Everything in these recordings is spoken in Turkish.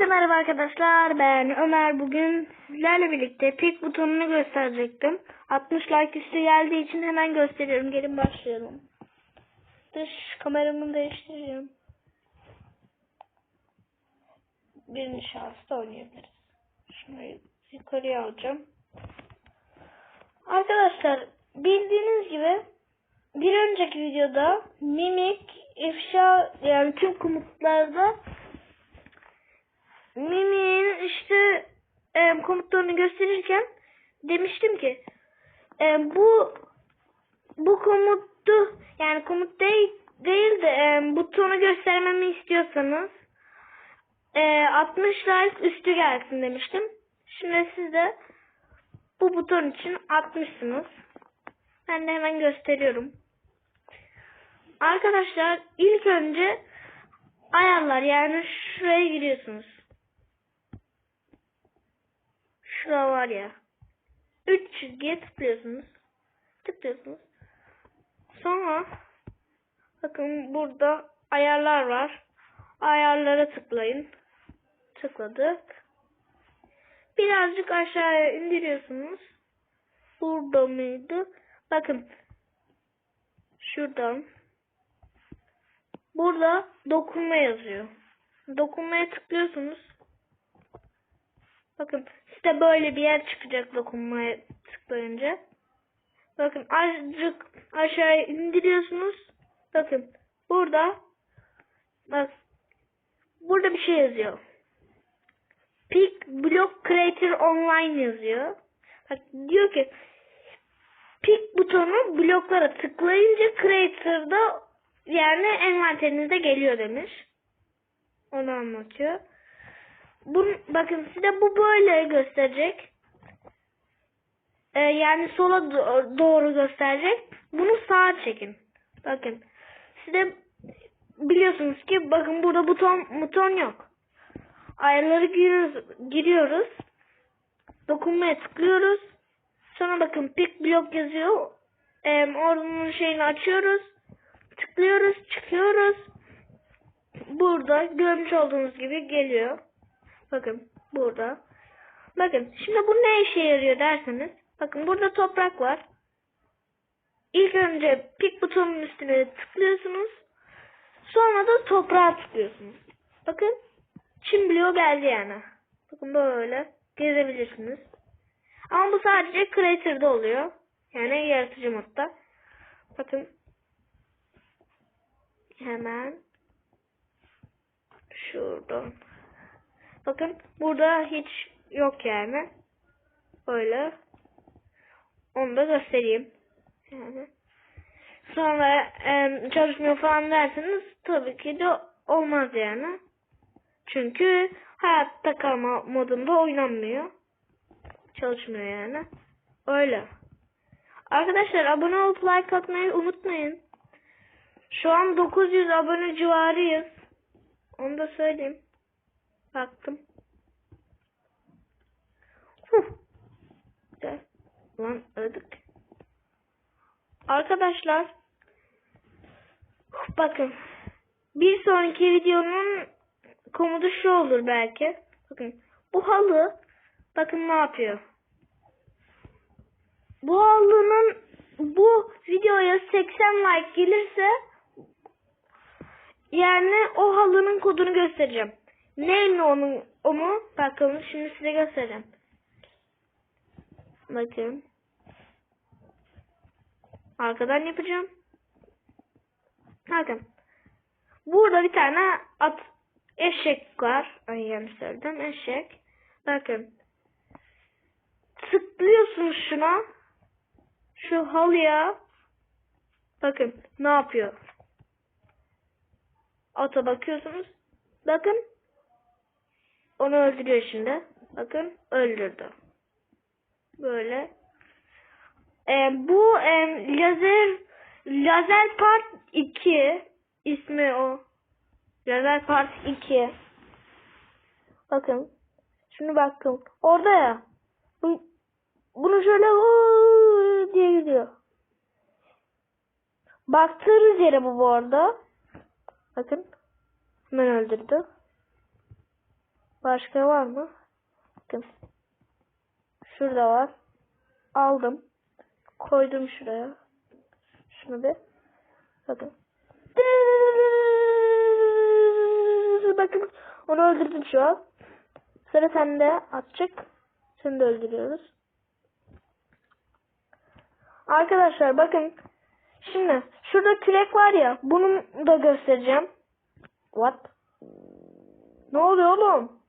Herkese merhaba arkadaşlar. Ben Ömer. Bugün sizlerle birlikte pik butonunu gösterecektim. 60 like üstü geldiği için hemen gösteriyorum. Gelin başlayalım. Dış kameramı değiştireceğim. Birinci şahısta oynayabiliriz. Şunu yukarıya alacağım. Arkadaşlar bildiğiniz gibi bir önceki videoda mimik, ifşa yani tüm komutlarda Mimi'nin işte e, komutlarını gösterirken demiştim ki e, bu bu komutu yani komut değil, değil de e, butonu göstermemi istiyorsanız e, 60 like üstü gelsin demiştim. Şimdi siz de bu buton için atmışsınız. Ben de hemen gösteriyorum. Arkadaşlar ilk önce ayarlar yani şuraya giriyorsunuz. Şura var ya. 3 çizgiye tıklıyorsunuz. Tıklıyorsunuz. Sonra bakın burada ayarlar var. Ayarlara tıklayın. Tıkladık. Birazcık aşağıya indiriyorsunuz. Burada mıydı? Bakın. Şuradan. Burada dokunma yazıyor. Dokunmaya tıklıyorsunuz. Bakın size böyle bir yer çıkacak dokunmaya tıklayınca. Bakın azıcık aşağıya indiriyorsunuz. Bakın burada bak burada bir şey yazıyor. Pick Block Creator Online yazıyor. Bak diyor ki Pick butonu bloklara tıklayınca Creator'da yani envanterinizde geliyor demiş. Onu anlatıyor. Bakın size bu böyle gösterecek. Ee, yani sola doğru gösterecek. Bunu sağa çekin. Bakın. Size biliyorsunuz ki bakın burada buton buton yok. Ayarları giriyoruz. giriyoruz. Dokunmaya tıklıyoruz. Sonra bakın pick blok yazıyor. Ee, oradan şeyini açıyoruz. Tıklıyoruz. Çıkıyoruz. Burada görmüş olduğunuz gibi geliyor. Bakın burada. Bakın şimdi bu ne işe yarıyor derseniz. Bakın burada toprak var. İlk önce pik butonunun üstüne tıklıyorsunuz. Sonra da toprağa tıklıyorsunuz. Bakın çim bloğu geldi yani. Bakın böyle gezebilirsiniz. Ama bu sadece Creator'da oluyor. Yani yaratıcı modda. Bakın. Hemen. Şuradan. Bakın burada hiç yok yani. Böyle. Onu da göstereyim. Yani. Sonra e, çalışmıyor falan derseniz tabii ki de olmaz yani. Çünkü hayatta kalma modunda oynanmıyor. Çalışmıyor yani. Öyle. Arkadaşlar abone olup like atmayı unutmayın. Şu an 900 abone civarıyız. Onu da söyleyeyim. Baktım. Huh. Gel. Lan öldük. Arkadaşlar. Bakın. Bir sonraki videonun komutu şu olur belki. Bakın. Bu halı. Bakın ne yapıyor. Bu halının bu videoya 80 like gelirse yani o halının kodunu göstereceğim. Neyle onun onu bakalım şimdi size göstereceğim. Bakın. Arkadan yapacağım. Bakın. Burada bir tane at eşek var. Ay yanlış söyledim. Eşek. Bakın. Tıklıyorsunuz şuna. Şu halıya. Bakın ne yapıyor. Ata bakıyorsunuz. Bakın onu öldürüyor şimdi. Bakın öldürdü. Böyle. Ee, bu e, lazer lazer part 2 ismi o. Lazer part 2. Bakın. Şunu bakın. Orada ya. Bu, bunu şöyle diye gidiyor. Baktığınız yere bu bu arada. Bakın. Hemen öldürdü. Başka var mı? Bakın. Şurada var. Aldım. Koydum şuraya. Şunu bir. Bakın. Bakın onu öldürdüm şu an. Sıra sende atacak. Seni de öldürüyoruz. Arkadaşlar bakın. Şimdi şurada kürek var ya. Bunu da göstereceğim. What? Ne oluyor oğlum?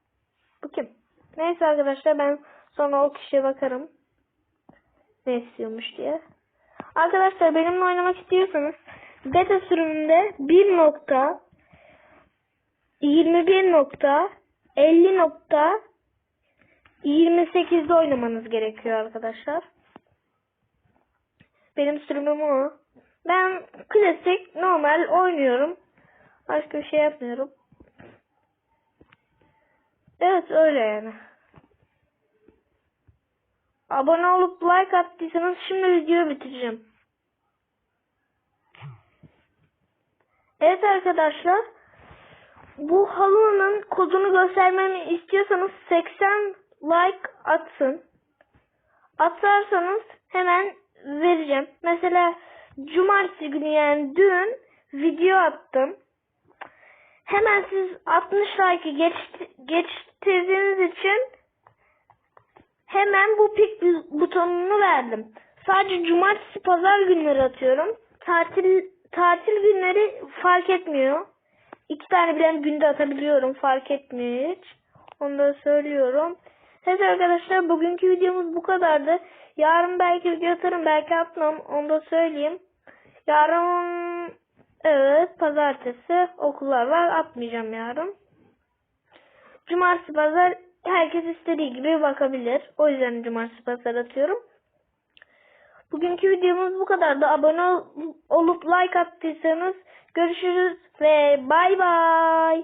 Bu kim? Neyse arkadaşlar ben sonra o kişiye bakarım. Ne istiyormuş diye. Arkadaşlar benimle oynamak istiyorsanız beta sürümünde 1 nokta 21 nokta 50 nokta 28'de oynamanız gerekiyor arkadaşlar. Benim sürümüm o. Ben klasik normal oynuyorum. Başka bir şey yapmıyorum. Evet öyle yani. Abone olup like attıysanız şimdi videoyu bitireceğim. Evet arkadaşlar. Bu halının kodunu göstermemi istiyorsanız 80 like atsın. Atarsanız hemen vereceğim. Mesela cumartesi günü yani dün video attım. Hemen siz 60 like'ı geç, geçtirdiğiniz için hemen bu pik butonunu verdim. Sadece cumartesi pazar günleri atıyorum. Tatil tatil günleri fark etmiyor. İki tane bilen günde atabiliyorum. Fark etmiyor hiç. Onu da söylüyorum. Evet arkadaşlar bugünkü videomuz bu kadardı. Yarın belki video atarım belki atmam. Onu da söyleyeyim. Yarın evet pazartesi okullar var. Atmayacağım yarın. Cumartesi pazar herkes istediği gibi bakabilir. O yüzden cumartesi pazar atıyorum. Bugünkü videomuz bu kadardı. Abone ol- olup like attıysanız görüşürüz ve bay bay.